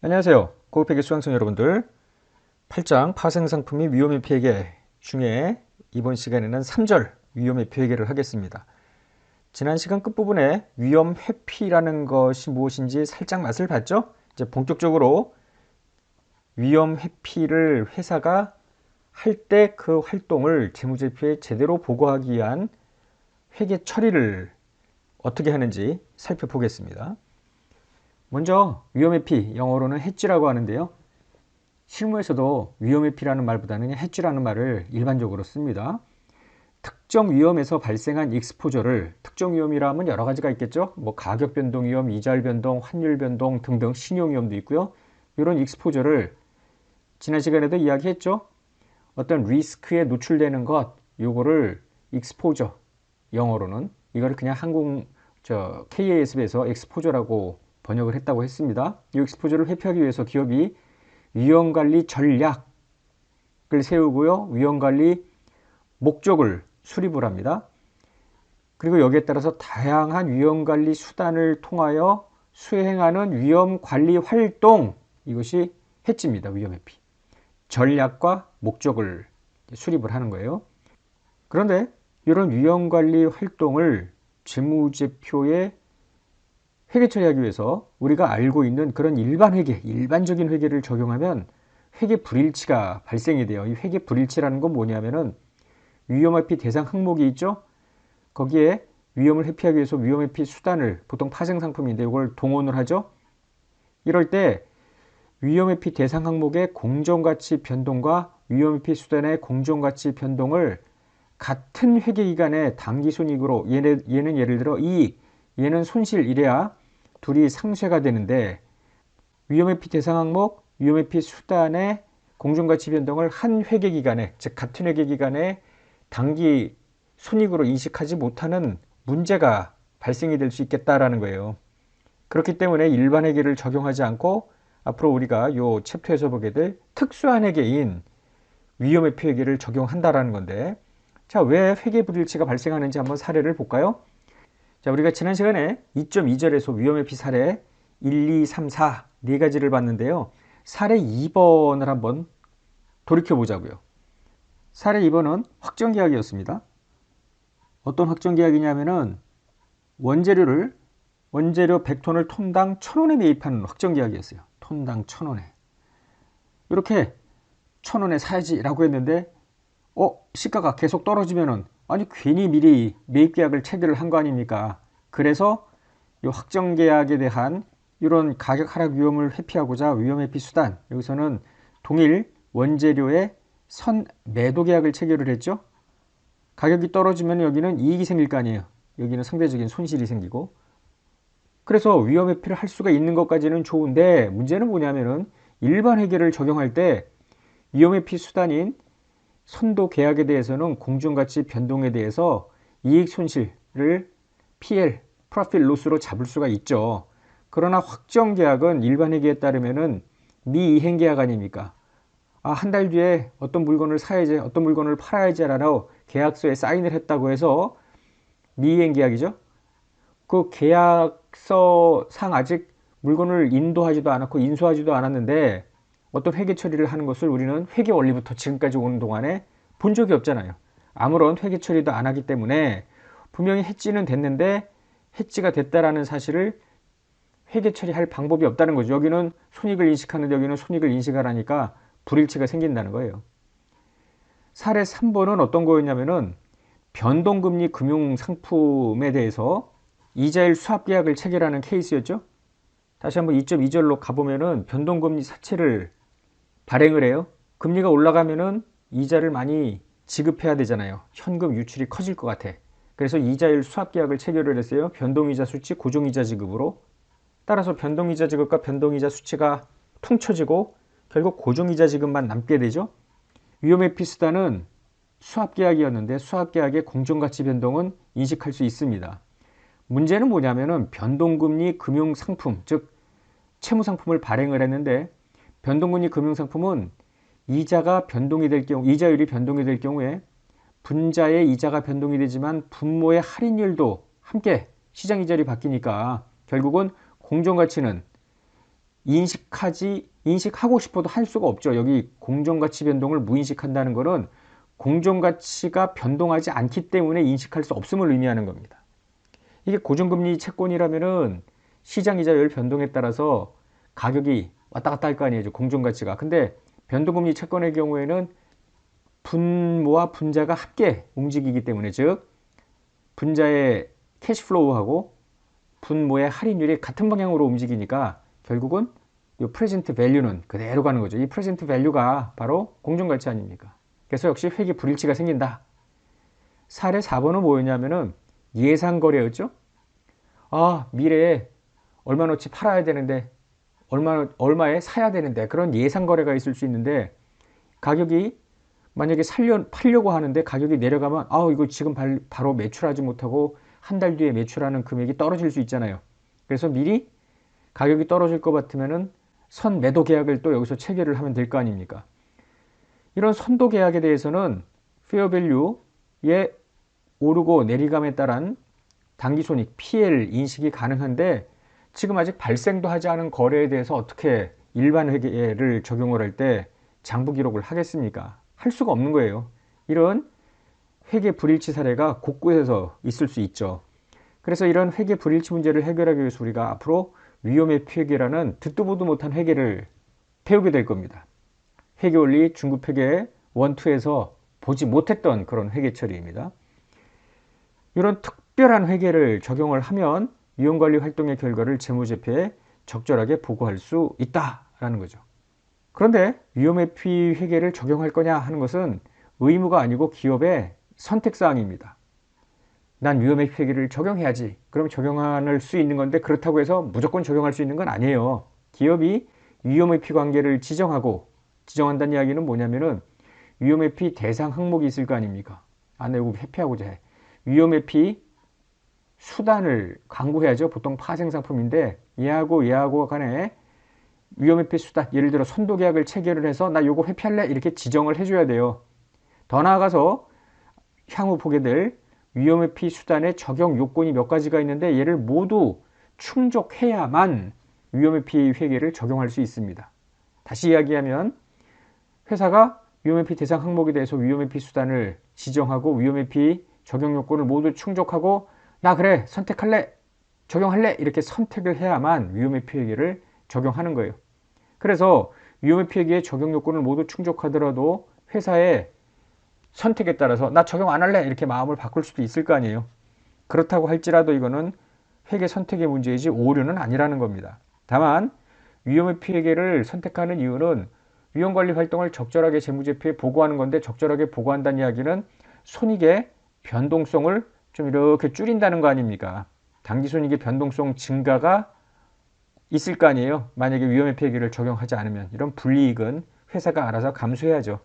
안녕하세요. 고급회계 수강생 여러분들. 8장 파생상품이 위험회피회계 중에 이번 시간에는 3절 위험회피회계를 하겠습니다. 지난 시간 끝부분에 위험 회피라는 것이 무엇인지 살짝 맛을 봤죠? 이제 본격적으로 위험 회피를 회사가 할 때 그 활동을 재무제표에 제대로 보고하기 위한 회계 처리를 어떻게 하는지 살펴보겠습니다. 먼저 위험회피, 영어로는 해지라고 하는데요. 실무에서도 위험회피라는 말보다는 해지라는 말을 일반적으로 씁니다. 특정 위험에서 발생한 익스포저를 특정 위험이라 면 여러 가지가 있겠죠. 뭐 가격 변동 위험, 이자율 변동, 환율 변동 등등 신용 위험도 있고요. 이런 익스포저를 지난 시간에도 이야기했죠. 어떤 리스크에 노출되는 것, 요거를 익스포저 영어로는 이거를 그냥 한국 저 KASB에서 익스포저라고 번역을 했다고 했습니다. 이 익스포저를 회피하기 위해서 기업이 위험관리 전략을 세우고요. 위험관리 목적을 수립을 합니다. 그리고 여기에 따라서 다양한 위험관리 수단을 통하여 수행하는 위험관리 활동 이것이 해지입니다. 위험 회피. 전략과 목적을 수립을 하는 거예요. 그런데 이런 위험관리 활동을 재무제표에 회계 처리하기 위해서 우리가 알고 있는 그런 일반 회계, 일반적인 회계를 적용하면 회계 불일치가 발생이 돼요. 이 회계 불일치라는 건 뭐냐면은 위험회피 대상 항목이 있죠. 거기에 위험을 회피하기 위해서 위험회피 수단을 보통 파생 상품인데 이걸 동원을 하죠. 이럴 때 위험회피 대상 항목의 공정가치 변동과 위험회피 수단의 공정가치 변동을 같은 회계기간에 당기순이익으로 얘는, 얘는 예를 들어 이익, 얘는 손실 이래야 둘이 상쇄가 되는데 위험회피 대상 항목, 위험회피 수단의 공정가치 변동을 한 회계 기간에 즉 같은 회계 기간에 단기 손익으로 인식하지 못하는 문제가 발생이 될 수 있겠다라는 거예요. 그렇기 때문에 일반 회계를 적용하지 않고 앞으로 우리가 요 챕터에서 보게 될 특수한 회계인 위험회피 회계를 적용한다라는 건데 자, 왜 회계 불일치가 발생하는지 한번 사례를 볼까요? 자, 우리가 지난 시간에 2.2절에서 위험회피 사례 1, 2, 3, 4 네 가지를 봤는데요. 사례 2번을 한번 돌이켜 보자고요. 사례 2번은 확정 계약이었습니다. 어떤 확정 계약이냐면은 원재료를 원재료 100톤을 톤당 1000원에 매입하는 확정 계약이었어요. 톤당 1000원에. 이렇게 1000원에 사야지라고 했는데 어 시가가 계속 떨어지면은 아니 괜히 미리 매입 계약을 체결을 한 거 아닙니까? 그래서 이 확정 계약에 대한 이런 가격 하락 위험을 회피하고자 위험 회피 수단 여기서는 동일 원재료의 선 매도 계약을 체결을 했죠. 가격이 떨어지면 여기는 이익이 생길 거 아니에요. 여기는 상대적인 손실이 생기고 그래서 위험 회피를 할 수가 있는 것까지는 좋은데 문제는 뭐냐면은 일반 회계를 적용할 때 위험 회피 수단인 선도 계약에 대해서는 공정가치 변동에 대해서 이익 손실을 PL, 프로필 로스로 잡을 수가 있죠. 그러나 확정 계약은 일반 회계에 따르면은 미이행 계약 아닙니까? 아, 한 달 뒤에 어떤 물건을 사야지, 어떤 물건을 팔아야지라고 계약서에 사인을 했다고 해서 미이행 계약이죠. 그 계약서 상 아직 물건을 인도하지도 않았고 인수하지도 않았는데 어떤 회계 처리를 하는 것을 우리는 회계 원리부터 지금까지 오는 동안에 본 적이 없잖아요. 아무런 회계 처리도 안 하기 때문에 분명히 해지는 됐는데 해지가 됐다라는 사실을 회계 처리할 방법이 없다는 거죠. 여기는 손익을 인식하는데 여기는 손익을 인식하라니까 불일치가 생긴다는 거예요. 사례 3번은 어떤 거였냐면은 변동금리 금융상품에 대해서 이자일 수합계약을 체결하는 케이스였죠. 다시 한번 2.2절로 가보면은 변동금리 사채를 발행을 해요. 금리가 올라가면은 이자를 많이 지급해야 되잖아요. 현금 유출이 커질 것 같아. 그래서 이자율 수합 계약을 체결을 했어요. 변동이자 수치, 고정이자 지급으로. 따라서 변동이자 지급과 변동이자 수치가 퉁쳐지고 결국 고정이자 지급만 남게 되죠. 위험의 피스단은 수합 계약이었는데 수합 계약의 공정가치 변동은 인식할 수 있습니다. 문제는 뭐냐면은 변동금리 금융 상품, 즉 채무 상품을 발행을 했는데 변동금리 금융상품은 이자가 변동이 될 경우, 이자율이 변동이 될 경우에 분자의 이자가 변동이 되지만 분모의 할인율도 함께 시장 이자율이 바뀌니까 결국은 공정 가치는 인식하지 인식하고 싶어도 할 수가 없죠. 여기 공정 가치 변동을 무인식한다는 것은 공정 가치가 변동하지 않기 때문에 인식할 수 없음을 의미하는 겁니다. 이게 고정금리 채권이라면은 시장 이자율 변동에 따라서 가격이 왔다 갔다 할 거 아니에요. 공정 가치가. 근데 변동금리 채권의 경우에는 분모와 분자가 함께 움직이기 때문에 즉 분자의 캐시플로우하고 분모의 할인율이 같은 방향으로 움직이니까 결국은 이 프레젠트 밸류는 그대로 가는 거죠. 이 프레젠트 밸류가 바로 공정 가치 아닙니까? 그래서 역시 회계 불일치가 생긴다. 사례 4번은 뭐였냐면은 예상 거래였죠. 아, 미래에 얼마어치 팔아야 되는데 얼마 얼마에 사야 되는데 그런 예상 거래가 있을 수 있는데 가격이 만약에 살려 팔려고 하는데 가격이 내려가면 아, 이거 지금 발, 바로 매출하지 못하고 한 달 뒤에 매출하는 금액이 떨어질 수 있잖아요. 그래서 미리 가격이 떨어질 것 같으면은 선 매도 계약을 또 여기서 체결을 하면 될 거 아닙니까? 이런 선도 계약에 대해서는 페어밸류의 오르고 내리감에 따른 단기 손익 PL 인식이 가능한데 지금 아직 발생도 하지 않은 거래에 대해서 어떻게 일반 회계를 적용을 할 때 장부 기록을 하겠습니까? 할 수가 없는 거예요. 이런 회계 불일치 사례가 곳곳에서 있을 수 있죠. 그래서 이런 회계 불일치 문제를 해결하기 위해서 우리가 앞으로 위험의 회계라는 듣도 보도 못한 회계를 배우게 될 겁니다. 회계 원리 중급 회계 원투에서 보지 못했던 그런 회계 처리입니다. 이런 특별한 회계를 적용을 하면 위험관리 활동의 결과를 재무제표에 적절하게 보고할 수 있다라는 거죠. 그런데 위험회피 회계를 적용할 거냐 하는 것은 의무가 아니고 기업의 선택사항입니다. 난 위험회피 회계를 적용해야지. 그럼 적용할 수 있는 건데 그렇다고 해서 무조건 적용할 수 있는 건 아니에요. 기업이 위험회피 관계를 지정하고 지정한다는 이야기는 뭐냐면은 위험회피 대상 항목이 있을 거 아닙니까? 아, 내가 회피하고자 해. 위험회피 수단을 강구해야죠. 보통 파생 상품인데 얘하고 얘하고 간에 위험 회피 수단 예를 들어 선도 계약을 체결을 해서 나 요거 회피할래 이렇게 지정을 해줘야 돼요. 더 나아가서 향후 보게 될 위험 회피 수단의 적용 요건이 몇 가지가 있는데 얘를 모두 충족해야만 위험 회피 회계를 적용할 수 있습니다. 다시 이야기하면 회사가 위험 회피 대상 항목에 대해서 위험 회피 수단을 지정하고 위험 회피 적용 요건을 모두 충족하고 나 그래 선택할래 적용할래 이렇게 선택을 해야만 위험의 피해계를 적용하는 거예요. 그래서 위험의 피해계의 적용 요건을 모두 충족하더라도 회사의 선택에 따라서 나 적용 안 할래 이렇게 마음을 바꿀 수도 있을 거 아니에요. 그렇다고 할지라도 이거는 회계 선택의 문제이지 오류는 아니라는 겁니다. 다만 위험의 피해계를 선택하는 이유는 위험관리 활동을 적절하게 재무제표에 보고하는 건데 적절하게 보고한다는 이야기는 손익의 변동성을 좀 이렇게 줄인다는 거 아닙니까? 당기순이익의 변동성 증가가 있을 거 아니에요. 만약에 위험의 폐기를 적용하지 않으면 이런 불이익은 회사가 알아서 감수해야죠.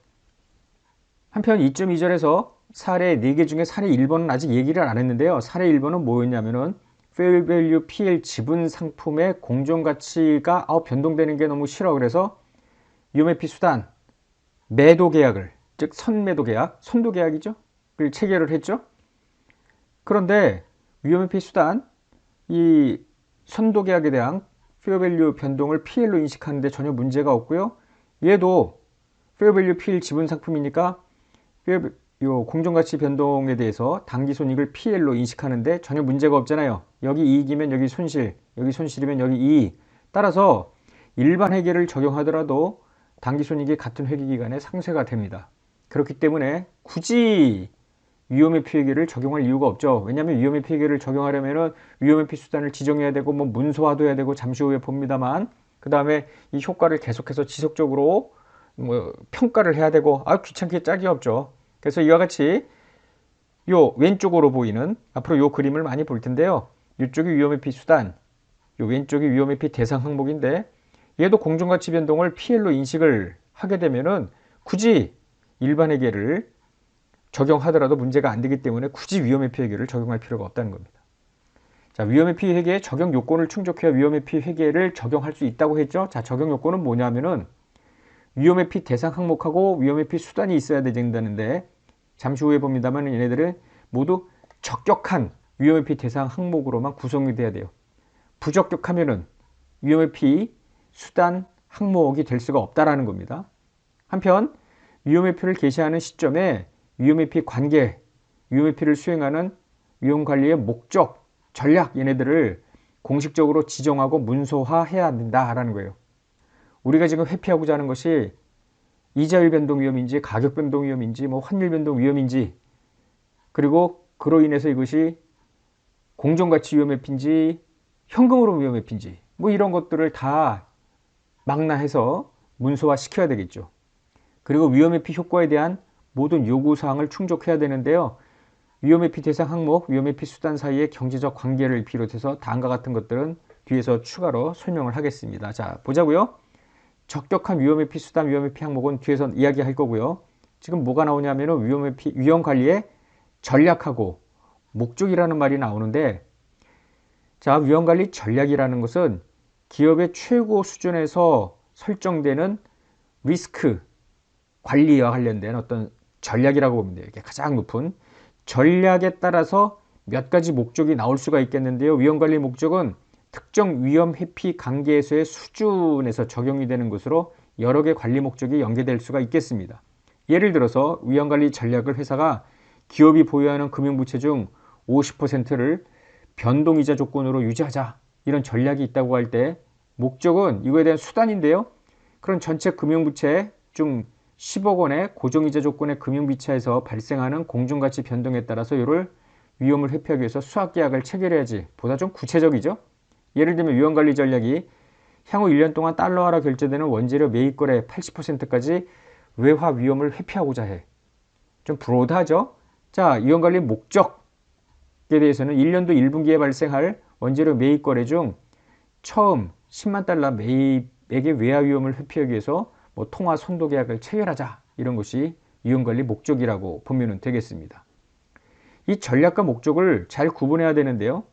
한편 2.2절에서 사례 4개 중에 사례 1번은 아직 얘기를 안 했는데요. 사례 1번은 뭐였냐면은 fair value PL 지분 상품의 공정 가치가 아, 변동되는 게 너무 싫어. 그래서 위험의 피수단 매도 계약을 즉 선매도 계약, 선도 계약이죠. 를 체결을 했죠. 그런데 위험 회피 수단 이 선도 계약에 대한 페어밸류 변동을 PL로 인식하는데 전혀 문제가 없고요. 얘도 페어밸류 PL 지분 상품이니까 요 공정가치 변동에 대해서 당기손익을 PL로 인식하는데 전혀 문제가 없잖아요. 여기 이익이면 여기 손실, 여기 손실이면 여기 이익. 따라서 일반 회계를 적용하더라도 당기손익이 같은 회계 기간에 상쇄가 됩니다. 그렇기 때문에 굳이 위험의 피해계를 적용할 이유가 없죠. 왜냐하면 위험의 피해계를 적용하려면 위험의 피수단을 지정해야 되고 뭐 문서화도 해야 되고 잠시 후에 봅니다만 그 다음에 이 효과를 계속해서 지속적으로 뭐 평가를 해야 되고 아 귀찮게 짝이 없죠. 그래서 이와 같이 요 왼쪽으로 보이는 앞으로 요 그림을 많이 볼 텐데요. 이쪽이 위험의 피수단, 요 왼쪽이 위험의 피 대상 항목인데 얘도 공정가치 변동을 PL로 인식을 하게 되면은 굳이 일반회계를 적용하더라도 문제가 안 되기 때문에 굳이 위험의 피해 계를 적용할 필요가 없다는 겁니다. 자, 위험의 피해 회계의 적용 요건을 충족해야 위험의 피해 회계를 적용할 수 있다고 했죠. 자, 적용 요건은 뭐냐면은 위험의 피 대상 항목하고 위험의 피 수단이 있어야 된다는데 잠시 후에 봅니다만 얘네들은 모두 적격한 위험의 피 대상 항목으로만 구성이 돼야 돼요. 부적격하면은 위험의 피 수단 항목이 될 수가 없다라는 겁니다. 한편 위험회피를 개시하는 시점에 위험회피 관계, 위험회피를 수행하는 위험관리의 목적, 전략 얘네들을 공식적으로 지정하고 문서화해야 된다라는 거예요. 우리가 지금 회피하고자 하는 것이 이자율 변동 위험인지 가격 변동 위험인지 뭐 환율 변동 위험인지 그리고 그로 인해서 이것이 공정가치 위험 회피인지 현금으로 위험 회피인지 뭐 이런 것들을 다 망라해서 문서화 시켜야 되겠죠. 그리고 위험 회피 효과에 대한 모든 요구 사항을 충족해야 되는데요. 위험 회피 대상 항목, 위험 회피 수단 사이의 경제적 관계를 비롯해서 다음과 같은 것들은 뒤에서 추가로 설명을 하겠습니다. 자, 보자고요. 적격한 위험의 피 수단 위험의 피 항목은 뒤에서 이야기할 거고요. 지금 뭐가 나오냐면은 위험의 피 위험 관리의 전략하고 목적이라는 말이 나오는데 자, 위험 관리 전략이라는 것은 기업의 최고 수준에서 설정되는 리스크 관리와 관련된 어떤 전략이라고 보면 돼요. 이게 가장 높은 전략에 따라서 몇 가지 목적이 나올 수가 있겠는데요. 위험 관리 목적은 특정 위험 회피 관계에서의 수준에서 적용이 되는 것으로 여러 개 관리 목적이 연계될 수가 있겠습니다. 예를 들어서 위험관리 전략을 회사가 기업이 보유하는 금융부채 중 50%를 변동이자 조건으로 유지하자 이런 전략이 있다고 할 때 목적은 이거에 대한 수단인데요. 그런 전체 금융부채 중 10억 원의 고정이자 조건의 금융비차에서 발생하는 공중가치 변동에 따라서 이를 위험을 회피하기 위해서 수학계약을 체결해야지 보다 좀 구체적이죠. 예를 들면 위험관리 전략이 향후 1년 동안 달러화로 결제되는 원재료 매입 거래 80%까지 외화 위험을 회피하고자 해. 좀 브로드하죠? 자, 위험관리 목적에 대해서는 1년도 1분기에 발생할 원재료 매입 거래 중 처음 10만 달러 매입액의 외화 위험을 회피하기 위해서 뭐 통화 선도 계약을 체결하자 이런 것이 위험관리 목적이라고 보면 되겠습니다. 이 전략과 목적을 잘 구분해야 되는데요.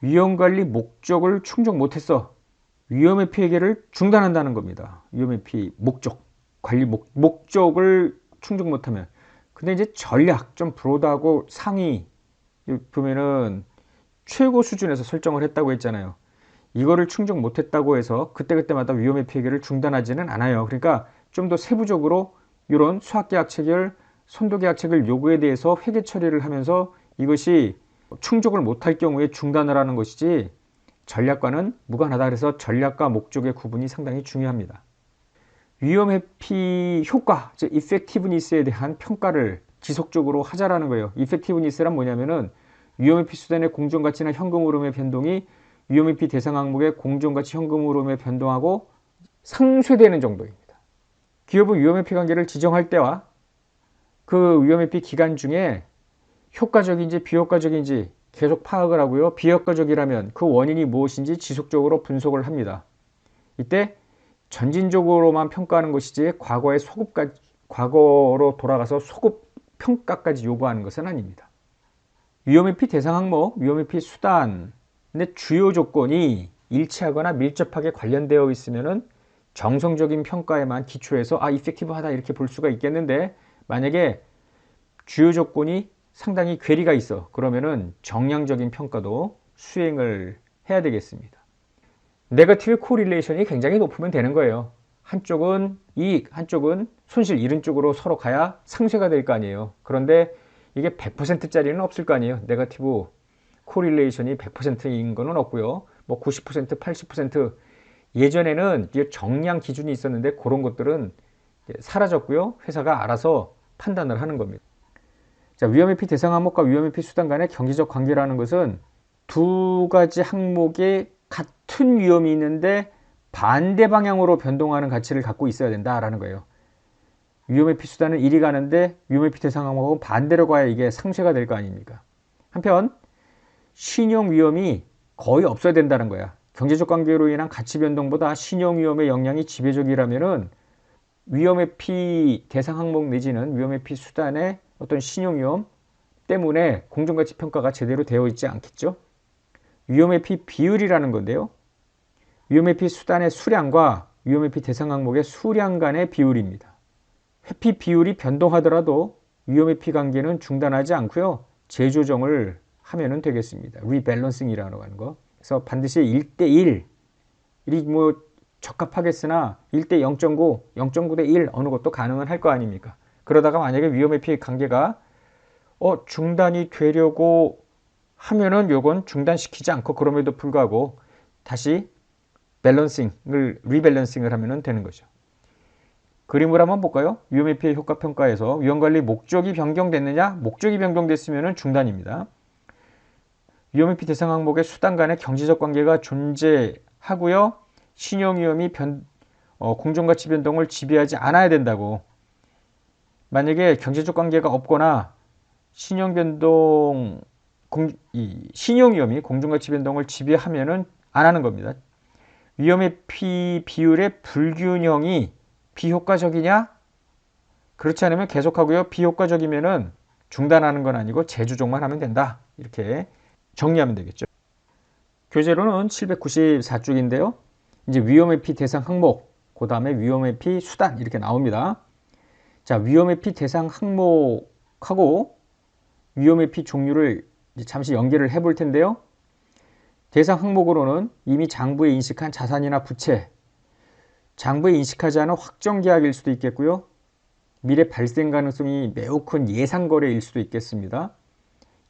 위험관리 목적을 충족 못했어. 위험의 피해를 중단한다는 겁니다. 위험의 피 목적, 관리 목, 목적을 충족 못하면. 근데 이제 전략, 좀 브로드하고 상위 보면은 최고 수준에서 설정을 했다고 했잖아요. 이거를 충족 못했다고 해서 그때그때마다 위험의 피해를 중단하지는 않아요. 그러니까 좀 더 세부적으로 이런 수학계약 체결, 선도계약 체결 요구에 대해서 회계 처리를 하면서 이것이 충족을 못할 경우에 중단을 하는 것이지 전략과는 무관하다. 그래서 전략과 목적의 구분이 상당히 중요합니다. 위험 회피 효과, 즉 이펙티브니스에 대한 평가를 지속적으로 하자라는 거예요. 이펙티브니스란 뭐냐면은 위험 회피 수단의 공정 가치나 현금 흐름의 변동이 위험 회피 대상 항목의 공정 가치 현금 흐름의 변동하고 상쇄되는 정도입니다. 기업은 위험 회피 관계를 지정할 때와 그 위험 회피 기간 중에 효과적인지 비효과적인지 계속 파악을 하고요. 비효과적이라면 그 원인이 무엇인지 지속적으로 분석을 합니다. 이때 전진적으로만 평가하는 것이지 과거의 소급까 과거로 돌아가서 소급 평가까지 요구하는 것은 아닙니다. 위험회피 대상 항목, 위험회피 수단 의 주요 조건이 일치하거나 밀접하게 관련되어 있으면은 정성적인 평가에만 기초해서 아 이펙티브하다 이렇게 볼 수가 있겠는데 만약에 주요 조건이 상당히 괴리가 있어. 그러면은 정량적인 평가도 수행을 해야 되겠습니다. 네거티브 코릴레이션이 굉장히 높으면 되는 거예요. 한쪽은 이익, 한쪽은 손실 이런 쪽으로 서로 가야 상쇄가 될 거 아니에요. 그런데 이게 100%짜리는 없을 거 아니에요. 네거티브 코릴레이션이 100%인 거는 없고요. 뭐 90%, 80% 예전에는 정량 기준이 있었는데 그런 것들은 사라졌고요. 회사가 알아서 판단을 하는 겁니다. 자, 위험 회피 대상 항목과 위험 회피 수단 간의 경제적 관계라는 것은 두 가지 항목에 같은 위험이 있는데 반대 방향으로 변동하는 가치를 갖고 있어야 된다라는 거예요. 위험 회피 수단은 이리 가는데 위험 회피 대상 항목은 반대로 가야 이게 상쇄가 될 거 아닙니까? 한편 신용 위험이 거의 없어야 된다는 거야. 경제적 관계로 인한 가치 변동보다 신용 위험의 영향이 지배적이라면은 위험회피 대상 항목 내지는 위험회피 수단의 어떤 신용 위험 때문에 공정가치 평가가 제대로 되어 있지 않겠죠. 위험회피 비율이라는 건데요. 위험회피 수단의 수량과 위험회피 대상 항목의 수량 간의 비율입니다. 회피 비율이 변동하더라도 위험회피 관계는 중단하지 않고요. 재조정을 하면 되겠습니다. 리밸런싱이라고 하는 거. 그래서 반드시 1대 1, 이 뭐 적합하겠으나 1대 0.9, 0.9 대 1 어느 것도 가능은 할 거 아닙니까? 그러다가 만약에 위험의 피해 관계가 어, 중단이 되려고 하면은 요건 중단시키지 않고 그럼에도 불구하고 다시 밸런싱을 리밸런싱을 하면 되는 거죠. 그림을 한번 볼까요? 위험의 피해 효과 평가에서 위험관리 목적이 변경됐느냐? 목적이 변경됐으면 중단입니다. 위험의 피해 대상 항목의 수단 간의 경제적 관계가 존재하고요. 신용 위험이 변, 어, 공정가치 변동을 지배하지 않아야 된다고. 만약에 경제적 관계가 없거나 신용 변동, 공, 이 신용 위험이 공정가치 변동을 지배하면은 안 하는 겁니다. 위험의 피 비율의 불균형이 비효과적이냐? 그렇지 않으면 계속하고요. 비효과적이면은 중단하는 건 아니고 재조정만 하면 된다. 이렇게 정리하면 되겠죠. 교재로는 794쪽인데요. 이제 위험의 피 대상 항목, 그 다음에 위험의 피 수단 이렇게 나옵니다. 자, 위험의 피 대상 항목하고 위험의 피 종류를 잠시 연결을 해볼 텐데요. 대상 항목으로는 이미 장부에 인식한 자산이나 부채, 장부에 인식하지 않은 확정 계약일 수도 있겠고요. 미래 발생 가능성이 매우 큰 예상 거래일 수도 있겠습니다.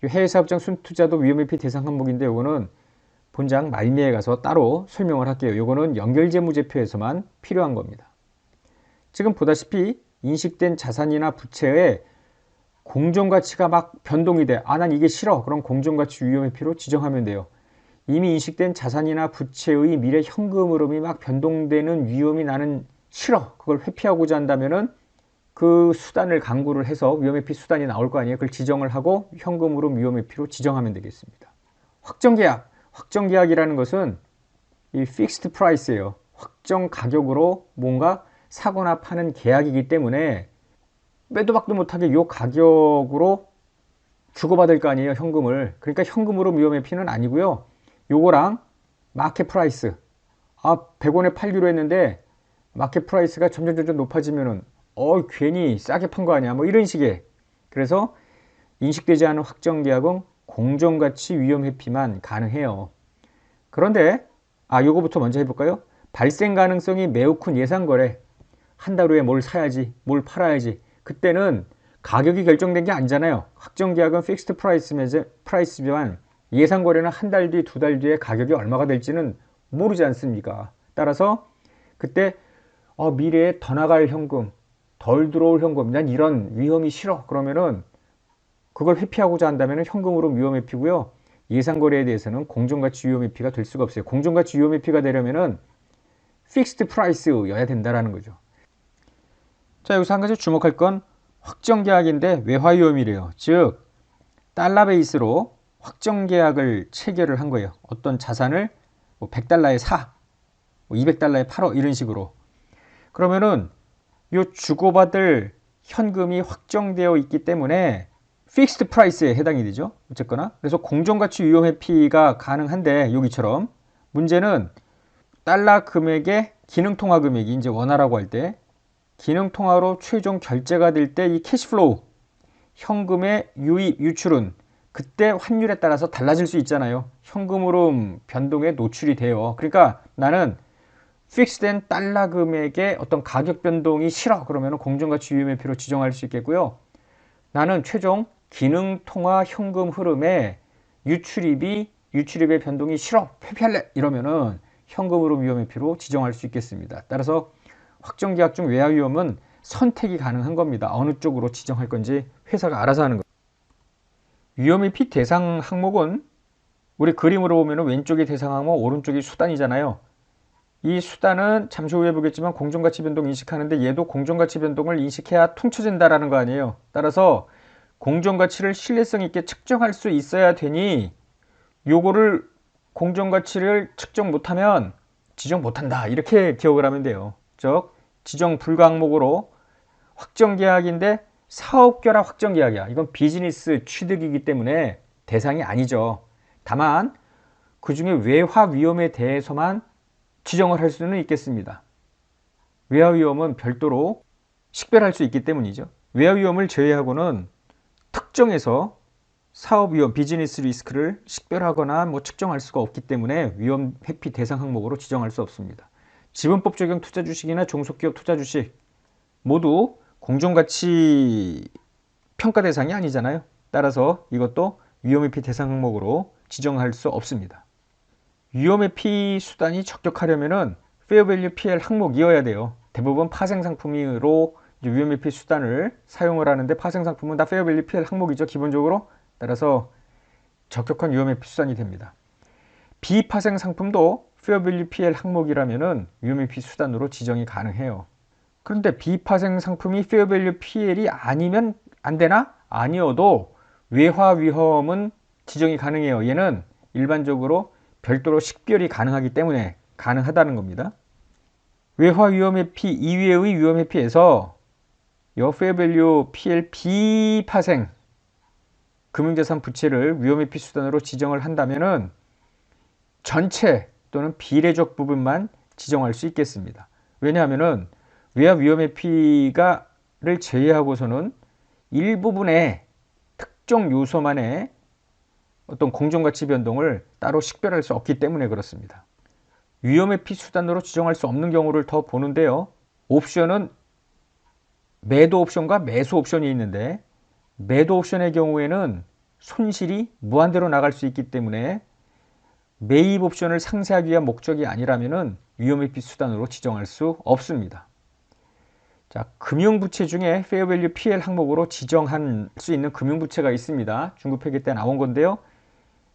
해외 사업장 순투자도 위험회피 대상 항목인데 이거는 본장 말미에 가서 따로 설명을 할게요. 이거는 연결재무제표에서만 필요한 겁니다. 지금 보다시피 인식된 자산이나 부채의 공정가치가 막 변동이 돼. 아, 난 이게 싫어. 그럼 공정가치 위험회피로 지정하면 돼요. 이미 인식된 자산이나 부채의 미래 현금 흐름이 막 변동되는 위험이 나는 싫어. 그걸 회피하고자 한다면 은 그 수단을 강구를 해서 위험회피 수단이 나올 거 아니에요. 그걸 지정을 하고 현금 흐름 위험회피로 지정하면 되겠습니다. 확정계약. 확정계약이라는 것은 이 픽스드 프라이스예요. 확정 가격으로 뭔가 사거나 파는 계약이기 때문에 빼도 박도 못하게 이 가격으로 주고받을 거 아니에요. 현금을. 그러니까 현금으로 위험회피는 아니고요. 요거랑 마켓 프라이스 아 100원에 팔기로 했는데 마켓 프라이스가 점점 점점 높아지면은 어 괜히 싸게 판 거 아니야? 뭐 이런 식의. 그래서 인식되지 않은 확정 계약은 공정가치 위험 회피만 가능해요. 그런데 아 요거부터 먼저 해볼까요? 발생 가능성이 매우 큰 예상 거래. 한 달 후에 뭘 사야지 뭘 팔아야지. 그때는 가격이 결정된 게 아니잖아요. 확정 계약은 픽스트 프라이스지만 예상 거래는 한 달 뒤, 두 달 뒤에 가격이 얼마가 될지는 모르지 않습니까? 따라서 그때 어, 미래에 더 나갈 현금, 덜 들어올 현금, 난 이런 위험이 싫어. 그러면은 그걸 회피하고자 한다면 현금으로 위험 회피고요. 예상 거래에 대해서는 공정가치 위험 회피가 될 수가 없어요. 공정가치 위험 회피가 되려면은 픽스드 프라이스여야 된다라는 거죠. 자, 여기서 한 가지 주목할 건 확정 계약인데 외화 위험이래요. 즉 달러 베이스로 확정 계약을 체결을 한 거예요. 어떤 자산을 뭐 100달러에 사, 뭐 200달러에 팔어 이런 식으로. 그러면은 요 주고받을 현금이 확정되어 있기 때문에 픽스드 프라이스에 해당이 되죠. 어쨌거나. 그래서 공정가치 유용 회피가 가능한데 여기처럼 문제는 달러 금액의 기능 통화 금액이 이제 원화라고 할 때 기능 통화로 최종 결제가 될 때 이 캐시플로우 현금의 유입 유출은 그때 환율에 따라서 달라질 수 있잖아요. 현금으로 변동에 노출이 돼요. 그러니까 나는 픽스된 달러 금액의 어떤 가격 변동이 싫어. 그러면 공정가치 유예매표로 지정할 수 있겠고요. 나는 최종 기능 통화 현금 흐름에 유출입이 유출입의 변동이 싫어. 회피할래. 이러면은 현금으로 위험회피로 지정할 수 있겠습니다. 따라서 확정계약 중 외화 위험은 선택이 가능한 겁니다. 어느 쪽으로 지정할 건지 회사가 알아서 하는 거예요. 위험의 피 대상 항목은 우리 그림으로 보면 왼쪽이 대상 항목, 오른쪽이 수단이잖아요. 이 수단은 잠시 후에 보겠지만 공정가치 변동 인식하는데 얘도 공정가치 변동을 인식해야 퉁쳐진다라는 거 아니에요. 따라서 공정가치를 신뢰성 있게 측정할 수 있어야 되니 요거를 공정가치를 측정 못하면 지정 못한다. 이렇게 기억을 하면 돼요. 즉 지정 불가 항목으로 확정 계약인데 사업결합 확정 계약이야. 이건 비즈니스 취득이기 때문에 대상이 아니죠. 다만 그 중에 외화 위험에 대해서만 지정을 할 수는 있겠습니다. 외화 위험은 별도로 식별할 수 있기 때문이죠. 외화 위험을 제외하고는 특정해서 사업 위험, 비즈니스 리스크를 식별하거나 뭐 측정할 수가 없기 때문에 위험 회피 대상 항목으로 지정할 수 없습니다. 지분법 적용 투자 주식이나 종속기업 투자 주식 모두 공정가치 평가 대상이 아니잖아요. 따라서 이것도 위험 회피 대상 항목으로 지정할 수 없습니다. 위험회피 수단이 적격하려면은 페어밸류 PL 항목이어야 돼요. 대부분 파생 상품으로 위험회피 수단을 사용을 하는데 파생 상품은 다 페어밸류 PL 항목이죠. 기본적으로 따라서 적격한 위험회피 수단이 됩니다. 비파생 상품도 페어밸류 PL 항목이라면은 위험회피 수단으로 지정이 가능해요. 그런데 비파생 상품이 페어밸류 PL이 아니면 안 되나? 아니어도 외화 위험은 지정이 가능해요. 얘는 일반적으로 별도로 식별이 가능하기 때문에 가능하다는 겁니다. 외화 위험회피 이외의 위험회피에서 요 페어밸류 PL 비파생 금융자산 부채를 위험회피 수단으로 지정을 한다면은 전체 또는 비례적 부분만 지정할 수 있겠습니다. 왜냐하면은 외화 위험회피가를 제외하고서는 일부분의 특정 요소만의 어떤 공정가치 변동을 따로 식별할 수 없기 때문에 그렇습니다. 위험회피 수단으로 지정할 수 없는 경우를 더 보는데요. 옵션은 매도 옵션과 매수 옵션이 있는데 매도 옵션의 경우에는 손실이 무한대로 나갈 수 있기 때문에 매입 옵션을 상세하기 위한 목적이 아니라면 위험회피 수단으로 지정할 수 없습니다. 자, 금융부채 중에 페어밸류 PL 항목으로 지정할 수 있는 금융부채가 있습니다. 중급회계 때 나온 건데요.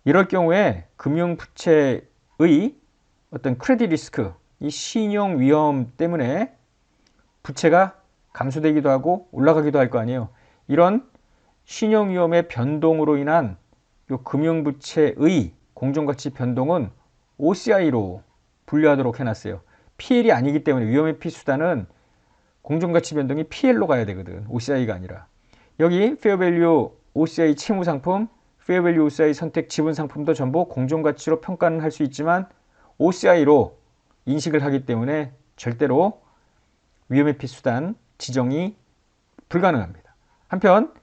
이럴 경우에 금융부채의 어떤 크레딧 리스크, 이 신용 위험 때문에 부채가 감소되기도 하고 올라가기도 할 거 아니에요. 이런 신용 위험의 변동으로 인한 요 금융 부채의 공정 가치 변동은 OCI로 분류하도록 해 놨어요. PL이 아니기 때문에 위험의 피수단은 공정 가치 변동이 PL로 가야 되거든. OCI가 아니라. 여기 페어밸류 OCI 채무 상품, 페어밸류 OCI 선택 지분 상품도 전부 공정가치로 평가는 할 수 있지만 OCI로 인식을 하기 때문에 절대로 위험의 피수단 지정이 불가능합니다. 한편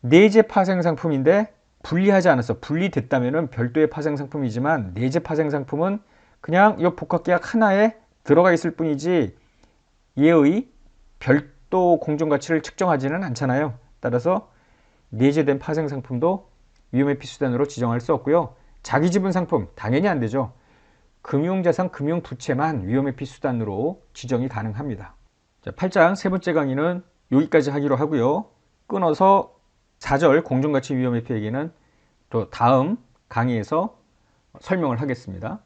내재 파생 상품인데 분리하지 않았어. 분리됐다면 별도의 파생 상품이지만 내재 파생 상품은 그냥 이 복합계약 하나에 들어가 있을 뿐이지 얘의 별도 공정가치를 측정하지는 않잖아요. 따라서 내재된 파생 상품도 위험의 피수단으로 지정할 수 없고요. 자기 지분 상품 당연히 안 되죠. 금융자산, 금융부채만 위험의 피수단으로 지정이 가능합니다. 자, 8장 세 번째 강의는 여기까지 하기로 하고요. 끊어서 4절 공정가치 위험의 피해기는 또 다음 강의에서 설명을 하겠습니다.